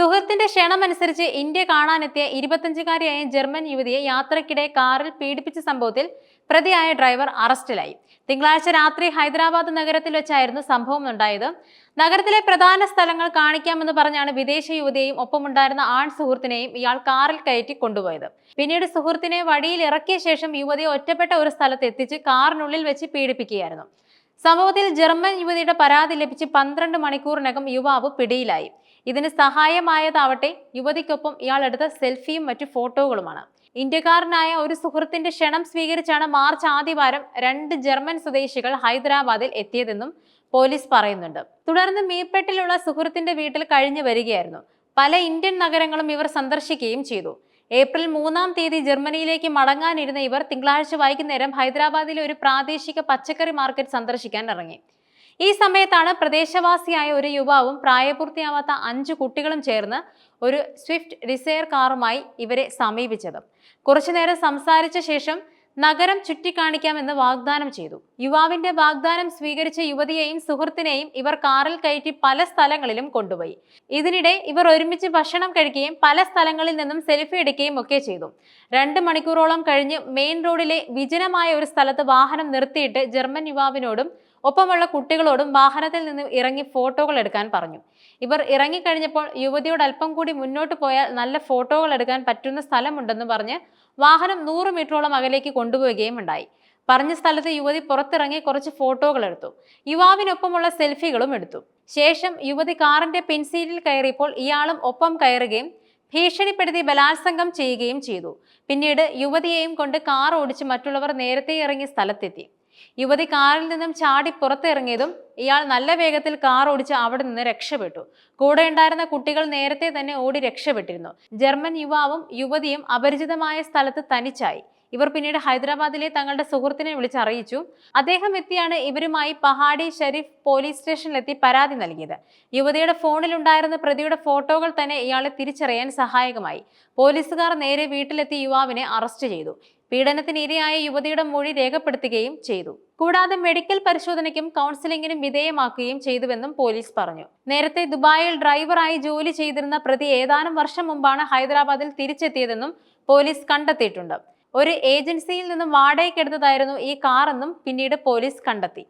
സുഹൃത്തിന്റെ ക്ഷണമനുസരിച്ച് India കാണാനെത്തിയ ഇരുപത്തഞ്ചുകാരിയായ German യുവതിയെ യാത്രക്കിടെ കാറിൽ പീഡിപ്പിച്ച സംഭവത്തിൽ പ്രതിയായ ഡ്രൈവർ അറസ്റ്റിലായി. തിങ്കളാഴ്ച രാത്രി ഹൈദരാബാദ് നഗരത്തിൽ വെച്ചായിരുന്നു സംഭവം ഉണ്ടായത്. നഗരത്തിലെ പ്രധാന സ്ഥലങ്ങൾ കാണിക്കാമെന്ന് പറഞ്ഞാണ് വിദേശ യുവതിയെയും ഒപ്പമുണ്ടായിരുന്ന ആൺ സുഹൃത്തിനെയും ഇയാൾ കാറിൽ കയറ്റി കൊണ്ടുപോയത്. പിന്നീട് സുഹൃത്തിനെ വഴിയിൽ ഇറക്കിയ ശേഷം യുവതിയെ ഒറ്റപ്പെട്ട ഒരു സ്ഥലത്ത് എത്തിച്ച് കാറിനുള്ളിൽ വെച്ച് പീഡിപ്പിക്കുകയായിരുന്നു. സംഭവത്തിൽ ജർമ്മൻ യുവതിയുടെ പരാതി ലഭിച്ച് പന്ത്രണ്ട് മണിക്കൂറിനകം യുവാവ് പിടിയിലായി. ഇതിന് സഹായമായതാവട്ടെ യുവതിക്കൊപ്പം ഇയാൾ എടുത്ത സെൽഫിയും മറ്റു ഫോട്ടോകളുമാണ്. ഇന്ത്യക്കാരനായ ഒരു സുഹൃത്തിന്റെ ക്ഷണം സ്വീകരിച്ചാണ് മാർച്ച് ആദ്യവാരം രണ്ട് ജർമ്മൻ സ്വദേശികൾ ഹൈദരാബാദിൽ എത്തിയതെന്നും പോലീസ് പറയുന്നുണ്ട്. തുടർന്ന് മീപ്പെട്ടിലുള്ള സുഹൃത്തിന്റെ വീട്ടിൽ കഴിഞ്ഞു വരികയായിരുന്നു. പല ഇന്ത്യൻ നഗരങ്ങളും ഇവർ സന്ദർശിക്കുകയും ചെയ്തു. ഏപ്രിൽ മൂന്നാം തീയതി ജർമ്മനിയിലേക്ക് മടങ്ങാനിരുന്ന ഇവർ തിങ്കളാഴ്ച വൈകുന്നേരം ഹൈദരാബാദിലെ ഒരു പ്രാദേശിക പച്ചക്കറി മാർക്കറ്റ് സന്ദർശിക്കാൻ ഇറങ്ങി. ഈ സമയത്താണ് പ്രദേശവാസിയായ ഒരു യുവാവും പ്രായപൂർത്തിയാവാത്ത അഞ്ച് കുട്ടികളും ചേർന്ന് ഒരു സ്വിഫ്റ്റ് ഡിസയർ കാറുമായി ഇവരെ സമീപിച്ചത്. കുറച്ചുനേരം സംസാരിച്ച ശേഷം നഗരം ചുറ്റിക്കാണിക്കാമെന്ന് വാഗ്ദാനം ചെയ്തു. യുവാവിന്റെ വാഗ്ദാനം സ്വീകരിച്ച യുവതിയെയും സുഹൃത്തിനെയും ഇവർ കാറിൽ കയറ്റി പല സ്ഥലങ്ങളിലും കൊണ്ടുപോയി. ഇതിനിടെ ഇവർ ഒരുമിച്ച് ഭക്ഷണം കഴിക്കുകയും പല സ്ഥലങ്ങളിൽ നിന്നും സെൽഫി എടുക്കുകയും ഒക്കെ ചെയ്തു. രണ്ട് മണിക്കൂറോളം കഴിഞ്ഞ് മെയിൻ റോഡിലെ വിജനമായ ഒരു സ്ഥലത്ത് വാഹനം നിർത്തിയിട്ട് ജർമ്മൻ യുവാവിനോടും ഒപ്പമുള്ള കുട്ടികളോടും വാഹനത്തിൽ നിന്ന് ഇറങ്ങി ഫോട്ടോകൾ എടുക്കാൻ പറഞ്ഞു. ഇവർ ഇറങ്ങിക്കഴിഞ്ഞപ്പോൾ യുവതിയോട് അല്പം കൂടി മുന്നോട്ട് പോയാൽ നല്ല ഫോട്ടോകൾ എടുക്കാൻ പറ്റുന്ന സ്ഥലമുണ്ടെന്ന് പറഞ്ഞ് വാഹനം നൂറ് മീറ്ററോളം അകലേക്ക് കൊണ്ടുപോവുകയും ഉണ്ടായി. പറഞ്ഞ സ്ഥലത്ത് യുവതി പുറത്തിറങ്ങി കുറച്ച് ഫോട്ടോകൾ എടുത്തു. യുവാവിനൊപ്പമുള്ള സെൽഫികളും എടുത്തു. ശേഷം യുവതി കാറിന്റെ പിൻസീറ്റിൽ കയറിയപ്പോൾ ഇയാളും ഒപ്പം കയറുകയും ഭീഷണിപ്പെടുത്തി ബലാത്സംഗം ചെയ്യുകയും ചെയ്തു. പിന്നീട് യുവതിയെയും കൊണ്ട് കാർ ഓടിച്ച് മറ്റുള്ളവർ നേരത്തെ ഇറങ്ങിയ സ്ഥലത്തെത്തി. യുവതി കാറിൽ നിന്നും ചാടി പുറത്തിറങ്ങിയതും ഇയാൾ നല്ല വേഗത്തിൽ കാർ ഓടിച്ച് അവിടെ നിന്ന് രക്ഷപ്പെട്ടു. കൂടെ ഉണ്ടായിരുന്ന കുട്ടികൾ നേരത്തെ തന്നെ ഓടി രക്ഷപ്പെട്ടിരുന്നു. ജർമ്മൻ യുവാവും യുവതിയും അപരിചിതമായ സ്ഥലത്ത് തനിച്ചായി. ഇവർ പിന്നീട് ഹൈദരാബാദിലെ തങ്ങളുടെ സുഹൃത്തിനെ വിളിച്ചറിയിച്ചു. അദ്ദേഹം എത്തിയാണ് ഇവരുമായി പഹാഡി ഷെരീഫ് പോലീസ് സ്റ്റേഷനിലെത്തി പരാതി നൽകിയത്. യുവതിയുടെ ഫോണിലുണ്ടായിരുന്ന പ്രതിയുടെ ഫോട്ടോകൾ തന്നെ ഇയാളെ തിരിച്ചറിയാൻ സഹായകമായി. പോലീസുകാർ നേരെ വീട്ടിലെത്തി യുവാവിനെ അറസ്റ്റ് ചെയ്തു. പീഡനത്തിന് ഇരയായ യുവതിയുടെ മൊഴി രേഖപ്പെടുത്തുകയും ചെയ്തു. കൂടാതെ മെഡിക്കൽ പരിശോധനയ്ക്കും കൗൺസിലിംഗിനും വിധേയമാക്കുകയും ചെയ്തുവെന്നും പോലീസ് പറഞ്ഞു. നേരത്തെ ദുബായിൽ ഡ്രൈവറായി ജോലി ചെയ്തിരുന്ന പ്രതി ഏതാനും വർഷം മുമ്പാണ് ഹൈദരാബാദിൽ തിരിച്ചെത്തിയതെന്നും പോലീസ് കണ്ടെത്തിയിട്ടുണ്ട്. ഒരു ഏജൻസിയിൽ നിന്നും വാടകയ്ക്കെടുത്തതായിരുന്നു ഈ കാറെന്നും പിന്നീട് പോലീസ് കണ്ടെത്തി.